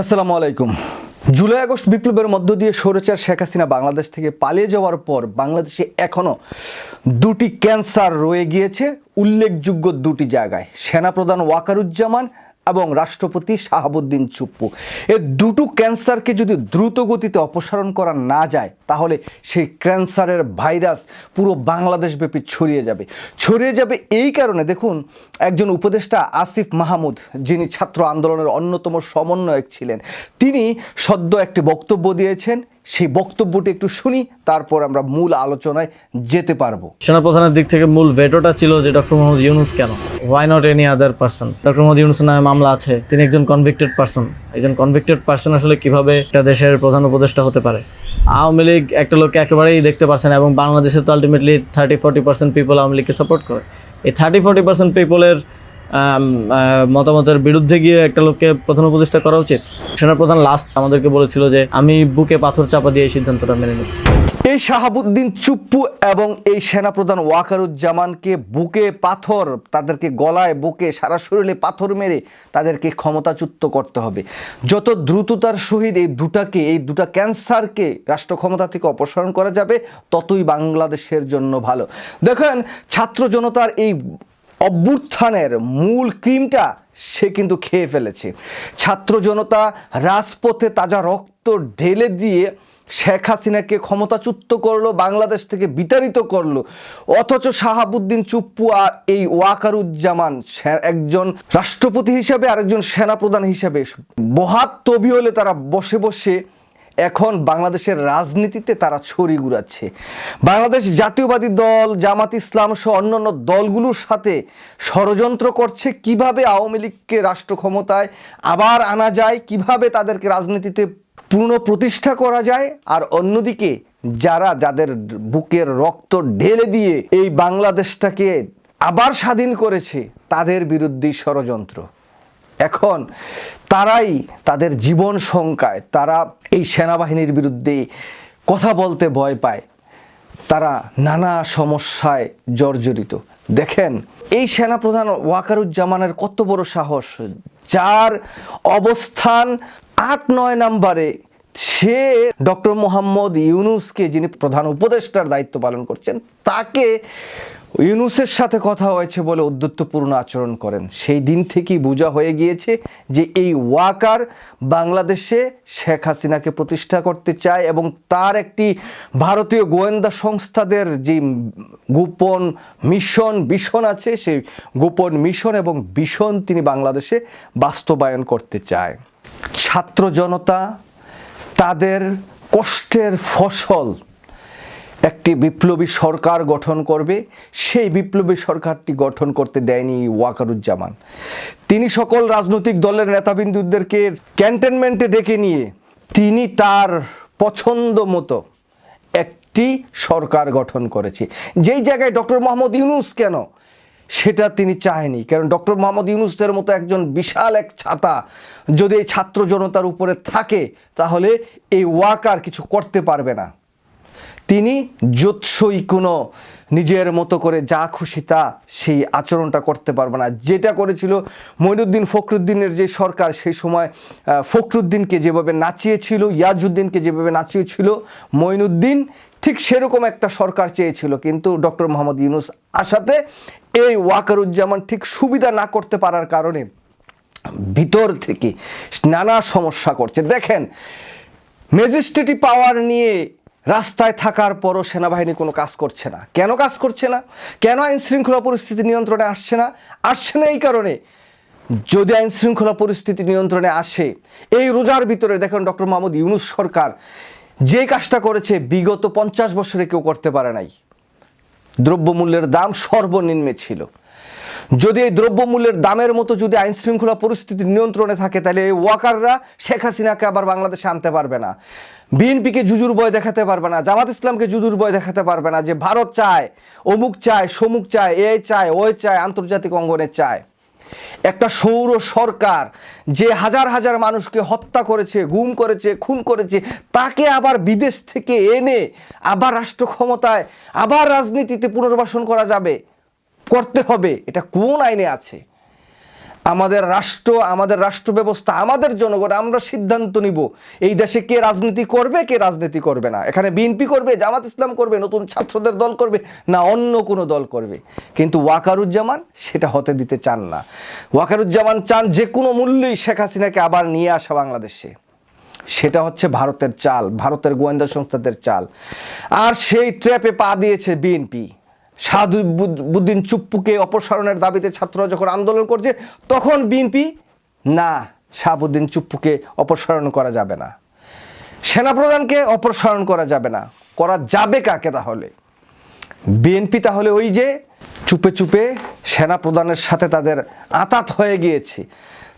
আসসালামু আলাইকুম। July August বিপ্লবের মধ্য দিয়ে সৌরচার শেখ হাসিনা বাংলাদেশ থেকে পালিয়ে যাওয়ার পর বাংলাদেশে এখনও দুটি ক্যান্সার রয়ে গিয়েছে। উল্লেখযোগ্য দুটি জায়গায়। সেনাপ্রধান ওয়াকারুজ্জামান এবং রাষ্ট্রপতি শাহাবুদ্দিন চুপ্পু। এ দুটো ক্যান্সারকে যদি দ্রুত গতিতে অপসারণ করা না যায়, তাহলে সেই ক্যান্সারের ভাইরাস পুরো বাংলাদেশব্যাপী ছড়িয়ে যাবে। ছড়িয়ে যাবে এই কারণে দেখুন, একজন উপদেষ্টা আসিফ মাহমুদ, যিনি ছাত্র আন্দোলনের অন্যতম সমন্বয়ক ছিলেন, তিনি সদ্য একটি বক্তব্য দিয়েছেন সেই বক্তব্যটি একটু শুনি, তারপর আমরা মূল আলোচনায় যেতে পারব। সেনাপ্রধানের দিক থেকে মূল ভেটোটা ছিল যে ডক্টর মোহাম্মদ ইউনুস কেন? Why not any other person doctor Mohammad ইউনুসের নামে মামলা আছে, তিনি একজন কনভিক্টেড পার্সন একজন কনভিক্টেড পার্সন আসলে কীভাবে একটা দেশের প্রধান উপদেষ্টা হতে পারে? আওয়ামী লীগ একটা লোককে একেবারেই দেখতে পাচ্ছে না এবং বাংলাদেশে তো ultimately thirty forty percent people Awami লীগকে সাপোর্ট করে। এই থার্টি ফোর্টি পার্সেন্ট পিপলের মতামতের বিরুদ্ধে গিয়ে একটা লোককে প্রধান উপদেষ্টা করা উচিত। সেনাপ্রধান লাস্ট আমাদেরকে বলেছিল যে, আমি বুকে পাথর চাপা দিয়ে এই সিদ্ধান্তটা মেনে নিচ্ছি। এই শাহাবুদ্দিন চুপ্পু এবং এই সেনাপ্রধান ওয়াকারুজ্জামানকে বুকে পাথর, তাদেরকে গলায়, বুকে সারা শরীরে পাথর মেরে তাদেরকে ক্ষমতাচ্যুত করতে হবে। যত দ্রুততার সহিত এই দুটাকে, এই দুটা ক্যান্সারকে রাষ্ট্র ক্ষমতা থেকে অপসারণ করা যাবে, ততই বাংলাদেশের জন্য ভালো। দেখেন, ছাত্র জনতার এই অভ্যুত্থানের মূল ক্রিমটা সে কিন্তু খেয়ে ফেলেছে। ছাত্র জনতা রাজপথে তাজা রক্ত ঢেলে দিয়ে শেখ হাসিনাকে ক্ষমতাচ্যুত করল, বাংলাদেশ থেকে বিতাড়িত করল। অথচ শাহাবুদ্দিন চুপ্পু আর এই ওয়াকারুজ্জামান একজন রাষ্ট্রপতি হিসাবে, আরেকজন সেনাপ্রধান হিসাবে বহাত তবি হলে তারা বসে বসে এখন বাংলাদেশের রাজনীতিতে তারা ছড়ি ঘুরাচ্ছে বাংলাদেশ জাতীয়বাদী দল, জামাত ইসলাম সহ অন্যান্য দলগুলোর সাথে ষড়যন্ত্র করছে। কীভাবে আওয়ামী লীগকে রাষ্ট্র ক্ষমতায় আবার আনা যায়? কীভাবে তাদেরকে রাজনীতিতে পুনঃ প্রতিষ্ঠা করা যায়? আর অন্যদিকে, যারা যাদের বুকের রক্ত ঢেলে দিয়ে এই বাংলাদেশটাকে আবার স্বাধীন করেছে, তাদের বিরুদ্ধেই ষড়যন্ত্র। এখন তারাই তাদের জীবন শঙ্কায়, তারা এই সেনাবাহিনীর বিরুদ্ধে কথা বলতে ভয় পায়, তারা নানা সমস্যায় জর্জরিত। দেখেন, এই সেনাপ্রধান ওয়াকারুজ্জামানের কত বড় সাহস, যার অবস্থান আট নয় নম্বরে, সে ডক্টর মোহাম্মদ ইউনুসকে যিনি প্রধান উপদেষ্টার দায়িত্ব পালন করছেন, তাকে ইউনুসের সাথে কথা হয়েছে বলে উদ্যত্তপূর্ণ আচরণ করেন। সেই দিন থেকেই বোঝা হয়ে গিয়েছে যে এই ওয়াকার বাংলাদেশে শেখ হাসিনাকে প্রতিষ্ঠা করতে চায় এবং তার একটি ভারতীয় গোয়েন্দা সংস্থাদের যে গোপন মিশন, ভীষণ আছে, সেই গোপন মিশন এবং ভীষণ তিনি বাংলাদেশে বাস্তবায়ন করতে চায়। ছাত্র জনতা, তাদের কষ্টের ফসল একটি বিপ্লবী সরকার গঠন করবে, সেই বিপ্লবী সরকারটি গঠন করতে দেয়নি ওয়াকারুজ্জামান। তিনি সকল রাজনৈতিক দলের নেতাবিন্দুদেরকে ক্যান্টনমেন্টে ডেকে নিয়ে তিনি তার পছন্দ মতো একটি সরকার গঠন করেছে। যেই জায়গায় ডক্টর মোহাম্মদ ইউনুস কেন, সেটা তিনি চায়নি। কারণ ডক্টর মোহাম্মদ ইউনুসদের মতো একজন বিশাল এক ছাতা যদি এই ছাত্র জনতার উপরে থাকে, তাহলে এই ওয়াকার কিছু করতে পারবে না। তিনি জোৎসই কোনো নিজের মতো করে যা খুশি তা সেই আচরণটা করতে পারবে না। যেটা করেছিল মইনুদ্দিন ফখরুদ্দিনের যে সরকার, সেই সময় ফখরুদ্দিনকে যেভাবে নাচিয়েছিল, ইয়াজউদ্দিনকে যেভাবে নাচিয়েছিল, মইনুদ্দিন ঠিক সেরকম একটা সরকার চেয়েছিল। কিন্তু ডক্টর মোহাম্মদ ইউনুস আসাতে এই ওয়াকারুজ্জামান ঠিক সুবিধা না করতে পারার কারণে ভিতর থেকে নানা সমস্যা করছে। দেখেন, ম্যাজিস্ট্রেটি পাওয়ার নিয়ে রাস্তায় থাকার পরও সেনাবাহিনী কোনো কাজ করছে না। কেন কাজ করছে না? কেন আইন শৃঙ্খলা পরিস্থিতি নিয়ন্ত্রণে আসছে না? আসছে না এই কারণে। যদি আইন শৃঙ্খলা পরিস্থিতি নিয়ন্ত্রণে আসে, এই রোজার ভিতরে দেখেন ডক্টর মোহাম্মদ ইউনুস সরকার যে কাজটা করেছে, বিগত পঞ্চাশ বছরে কেউ করতে পারে নাই। দ্রব্যমূল্যের দাম সর্বনিম্নে ছিল। যদি এই দ্রব্যমূল্যের দামের মতো যদি আইন শৃঙ্খলা পরিস্থিতি নিয়ন্ত্রণে থাকে, তাহলে এই ওয়াকাররা শেখ হাসিনাকে আবার বাংলাদেশে আনতে পারবে না। বিএনপিকে জুজুর বয় দেখাতে পারবে না, জামাত ইসলামকে জুজুর বয় দেখাতে পারবে না যে ভারত চায়, অমুক চায়, সমুক চায় এ চায়, ওই চায়, আন্তর্জাতিক অঙ্গনে চায়। একটা সৌর সরকার যে হাজার হাজার মানুষকে হত্যা করেছে, গুম করেছে, খুন করেছে, তাকে আবার বিদেশ থেকে এনে আবার রাষ্ট্র ক্ষমতায়, আবার রাজনীতিতে পুনর্বাসন করা যাবে, করতে হবে, এটা কোন আইনে আছে? আমাদের রাষ্ট্র আমাদের রাষ্ট্র ব্যবস্থা আমাদের জনগণ, আমরা সিদ্ধান্ত নিব। এই দেশে কে রাজনীতি করবে, কে রাজনীতি করবে না। এখানে বিএনপি করবে, জামাত ইসলাম করবে, নতুন ছাত্রদের দল করবে, না অন্য কোনো দল করবে। কিন্তু ওয়াকারুজ্জামান সেটা হতে দিতে চান না। ওয়াকারুজ্জামান চান যে কোনো মূল্যেই শেখ হাসিনাকে আবার নিয়ে আসা বাংলাদেশে। সেটা হচ্ছে ভারতের চাল, ভারতের গোয়েন্দা সংস্থাদের চাল। আর সেই ট্র্যাপে পা দিয়েছে বিএনপি সাদুদ্দিন চুপ্পুকে অপসারণের দাবিতে ছাত্ররা যখন আন্দোলন করছে, তখন বিএনপি, না শাহাবুদ্দিন চুপ্পুকে অপসারণ করা যাবে না। সেনাপ্রধানকে অপসারণ করা যাবে না। করা যাবে কাকে তাহলে? বিএনপি তাহলে ওই যে চুপে চুপে সেনাপ্রধানের সাথে তাদের আতাত হয়ে গিয়েছে।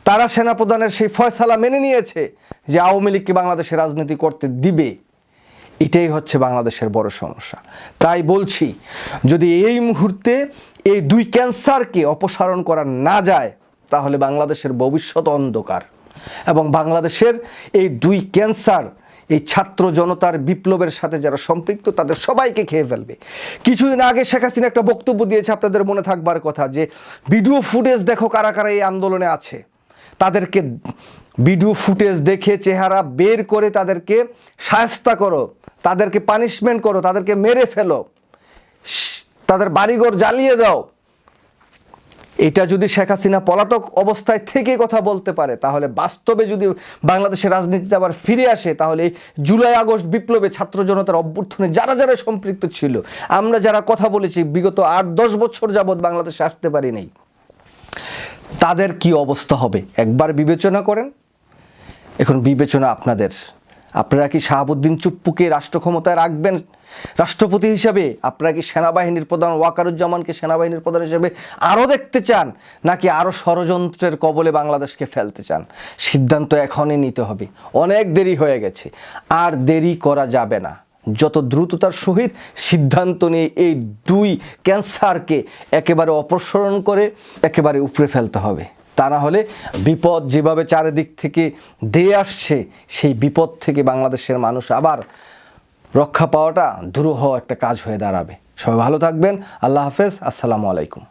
তারা সেনাপ্রধানের সেই ফয়সালা মেনে নিয়েছে যে আওয়ামী লীগকে বাংলাদেশে রাজনীতি করতে দিবে। এটাই হচ্ছে বাংলাদেশের বড় সমস্যা। তাই বলছি, যদি এই মুহূর্তে এই দুই ক্যান্সারকে অপসারণ করা না যায়, তাহলে বাংলাদেশের ভবিষ্যৎ অন্ধকার এবং বাংলাদেশের এই দুই ক্যান্সার, এই ছাত্র জনতার বিপ্লবের সাথে যারা সম্পৃক্ত, তাদের সবাইকে খেয়ে ফেলবে। কিছুদিন আগে শেখ হাসিনা একটা বক্তব্য দিয়েছে, আপনাদের মনে থাকবার কথা, যে ভিডিও ফুটেজ দেখো কারা কারা এই আন্দোলনে আছে। তাদেরকে ভিডিও ফুটেজ দেখে চেহারা বের করে তাদেরকে সায়স্তা করো, তাদেরকে পানিশমেন্ট করো, তাদেরকে মেরে ফেলো। তাদের বাড়িঘর জ্বালিয়ে দাও। এটা যদি শেখ হাসিনা পলাতক অবস্থায় থেকে কথা বলতে পারে, তাহলে বাস্তবে যদি বাংলাদেশের রাজনীতিতে আবার ফিরে আসে, তাহলে এই জুলাই আগস্ট বিপ্লবে ছাত্র জনতার অভ্যর্থনে যারা যারা সম্পৃক্ত ছিল, আমরা যারা কথা বলেছি, বিগত আট দশ বছর যাবৎ বাংলাদেশে আসতে পারি নাই তাদের কি অবস্থা হবে? একবার বিবেচনা করেন। এখন বিবেচনা আপনাদের। আপনারা কি শাহাবুদ্দিন চুপ্পুকে রাষ্ট্র ক্ষমতায় রাখবেন? রাষ্ট্রপতি হিসাবে আপনারা কি সেনাবাহিনীর প্রধান, ওয়াকারুজ্জামানকে সেনাবাহিনীর প্রধান হিসেবে আরও দেখতে চান? নাকি আরও ষড়যন্ত্রের কবলে বাংলাদেশকে ফেলতে চান? সিদ্ধান্ত এখনই নিতে হবে। অনেক দেরি হয়ে গেছে। আর দেরি করা যাবে না। যত দ্রুততার সহিত সিদ্ধান্ত নিয়ে এই দুই ক্যান্সারকে একেবারে অপসারণ করে একেবারে উপড়ে ফেলতে হবে। তা না হলে বিপদ যেভাবে চারিদিক থেকে দিয়ে আসছে, সেই বিপদ থেকে বাংলাদেশের মানুষ আবার রক্ষা পাওয়াটা দুরূহ একটা কাজ হয়ে দাঁড়াবে। সবাই ভালো থাকবেন। আল্লাহ হাফেজ। আসসালামু আলাইকুম।